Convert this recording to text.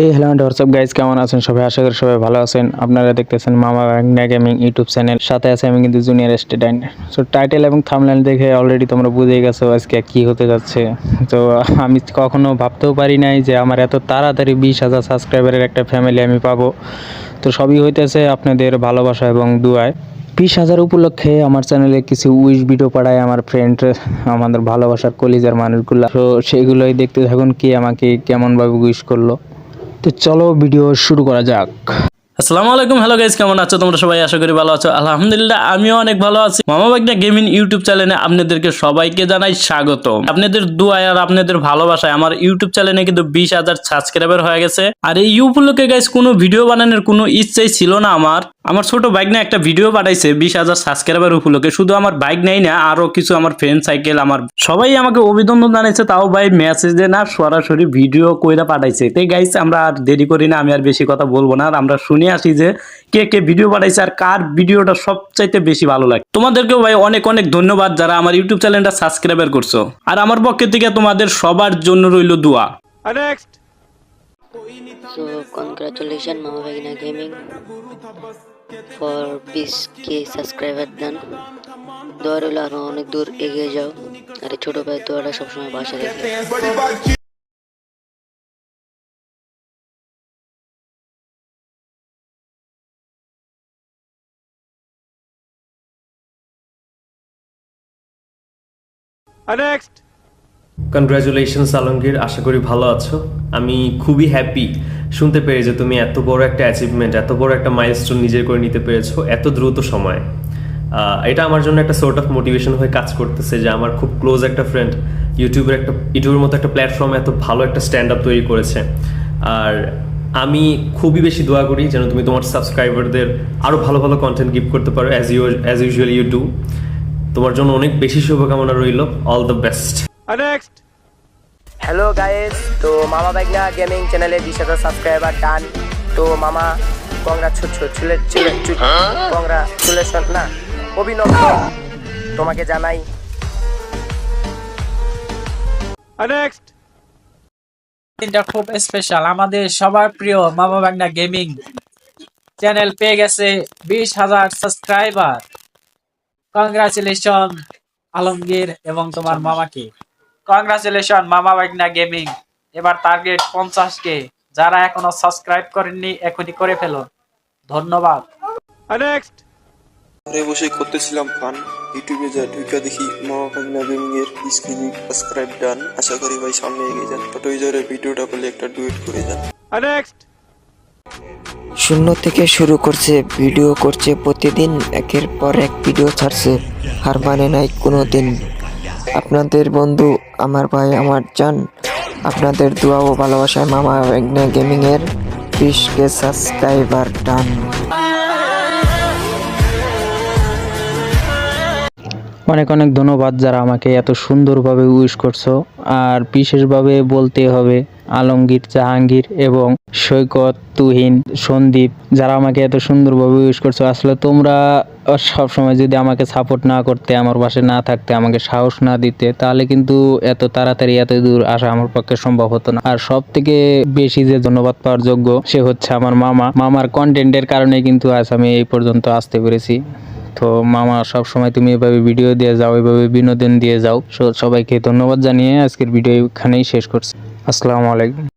এই hello WhatsApp guys কেমন আছেন সবাই? আশা করি সবাই ভালো আছেন। আপনারা দেখতেছেন মামা বাংলা গেমিং ইউটিউব চ্যানেল সাথে আছে আমি কিন্তু জুনিয়র স্টুডেন্ট সো টাইটেল এবং থামলাইন দেখে অলরেডি তোমরা বুঝে গেছো আজকে কি হতে যাচ্ছে। তো, আমি কখনো ভাবতেও পারি নাই যে আমার এত তাড়াতাড়ি বিশ হাজার সাবস্ক্রাইবারের একটা ফ্যামিলি আমি পাবো। তো, সবই হইতেছে আপনাদের ভালোবাসা এবং দুয়ায়। বিশ হাজার উপলক্ষে আমার চ্যানেলে কিছু উইশ ভিডিও পাঠায় আমার ফ্রেন্ড আমাদের ভালোবাসার কলিজার মানুষগুলো। তো, সেগুলোই দেখতে থাকুন কি আমাকে কেমনভাবে উইশ করল। তো চলো ভিডিও শুরু করা যাক। আসসালামু আলাইকুম, হ্যালো গাইজ কেমন আছো? তোমরা সবাই আশা করি ভালো আছো। আলহামদুলিল্লাহ, আমিও অনেক ভালো আছি। মামা বাগনা গেমিং ইউটিউব চ্যানেলে আপনাদেরকে সবাইকে জানাই স্বাগত আপনাদের দুয়ায় আর আপনাদের ভালোবাসায় আমার ইউটিউব চ্যানেলে কিন্তু বিশ হাজার সাবস্ক্রাইবার হয়ে গেছে। আর এই উপলক্ষে গাইজ কোনো ভিডিও বানানোর কোনো ইচ্ছাই ছিল না আমার। আমার ছোট বাইক না একটা ভিডিও পাঠাইছে বিশ হাজার সাবস্ক্রাইবার উপলক্ষে। শুধু আমার বাইক নেই না আরও কিছু আমার ফ্রেন্ড সাইকেল আমার সবাই আমাকে অভিনন্দন জানাইছে তাও ভাই মেসেজে না সরাসরি ভিডিও কইরা পাঠাইছে। তাই গাইস আমরা আর দেরি করি না আমি আর বেশি কথা বলব না আর আমরা শুনে আসি যে কে কে ভিডিও পাঠাইছে আর কার ভিডিওটা সবচাইতে বেশি ভালো লাগে। তোমাদেরকেও ভাই অনেক অনেক ধন্যবাদ যারা আমার ইউটিউব চ্যানেলটা সাবস্ক্রাইবার করছ। আর আমার পক্ষ থেকে তোমাদের সবার জন্য রইল দোয়া। So congratulations Mama Vagina Gaming. For 20k subscriber দেন দোয়া রইল আরও অনেক দূর এগিয়ে যাও। আর ছোট ভাই দোয়াটা সবসময় বাসা রেখে কনগ্রাচুলেশনস আলমগীর আশা করি ভালো আছো। আমি খুবই হ্যাপি শুনতে পেরে যে তুমি এত বড় একটা অ্যাচিভমেন্ট এত বড় একটা মাইলস্টোন নিজের করে নিতে পেরেছ এত দ্রুত সময়ে। এটা আমার জন্য একটা সোর্ট অফ মোটিভেশন হয়ে কাজ করতেছে যে আমার খুব ক্লোজ একটা ফ্রেন্ড ইউটিউবের একটা ইউটিউবের মতো একটা প্ল্যাটফর্মে এত ভালো একটা স্ট্যান্ড আপ তৈরি করেছে। আর আমি খুবই বেশি দোয়া করি যেন তুমি তোমার সাবস্ক্রাইবারদের আরও ভালো ভালো কন্টেন্ট গিফট করতে পারো as you as usual you do তোমার জন্য অনেক বেশি শুভকামনা রইল। All the best hello guys তো মামা বাইকনা গেমিং চ্যানেলে বিশ হাজার সাবস্ক্রাইবার ডান তো মামা কংগ্রাচুলেশন কংগ্রাচুলেশন না অভিনন্দন তোমাকে জানাই। দিনটা খুব স্পেশাল আমাদের সবার প্রিয় মামা বাংলা গেমিং চ্যানেল পেয়ে গেছে বিশ হাজার সাবস্ক্রাইবার কংগ্রাচুলেশন আলমগীর এবং তোমার মামাকে। কংগ্রাচুলেশন মামা বাগনা গেমিং এবার টার্গেট পঞ্চাশ কে যারা এখনও সাবস্ক্রাইব করেননি এখনই করে ফেলুন ধন্যবাদ। ঘরে বসে করতেছিলাম ফান ইউটিউবে যা ঢুকা দেখি মামা গেমিং এর কেজি সাবস্ক্রাইব ডান আশা করি ভাই সামনে এগিয়ে যান। টুইজারে ভিডিওটা করলে একটা ডুয়েট করে যান। শূন্য থেকে শুরু করছে ভিডিও করছে প্রতিদিন। একের পর এক ভিডিও ছাড়ছে। হার মানে নাই কোনো দিন আপনাদের বন্ধু, আমার ভাই, আমার চান আপনাদের দোয়া ও ভালোবাসায় মামা গেমিং এর বিশ সাবস্ক্রাইবার টান অনেক অনেক ধন্যবাদ যারা আমাকে এত সুন্দরভাবে উইশ করছ। আর বিশেষভাবে বলতে হবে আলমগীর, জাহাঙ্গীর এবং সৈকত, তুহিন, সন্দীপ, যারা আমাকে এত সুন্দরভাবে উইশ করছ। আসলে তোমরা সব সময় যদি আমাকে সাপোর্ট না করতে, আমার পাশে না থাকতে, আমাকে সাহস না দিতে, তাহলে কিন্তু এত তাড়াতাড়ি, এত দূর আসা আমার পক্ষে সম্ভব হতো না। আর সব থেকে বেশি যে ধন্যবাদ পাওয়ার যোগ্য, সে হচ্ছে আমার মামা। মামার কন্টেন্টের কারণে কিন্তু আজ আমি এই পর্যন্ত আসতে পেরেছি। তো মামা সব সময় তুমি এভাবে ভিডিও দিয়ে যাও, এভাবে বিনোদন দিয়ে যাও। সবাইকে ধন্যবাদ জানিয়ে আজকের ভিডিও এখানেই শেষ করছি। আসসালামু আলাইকুম।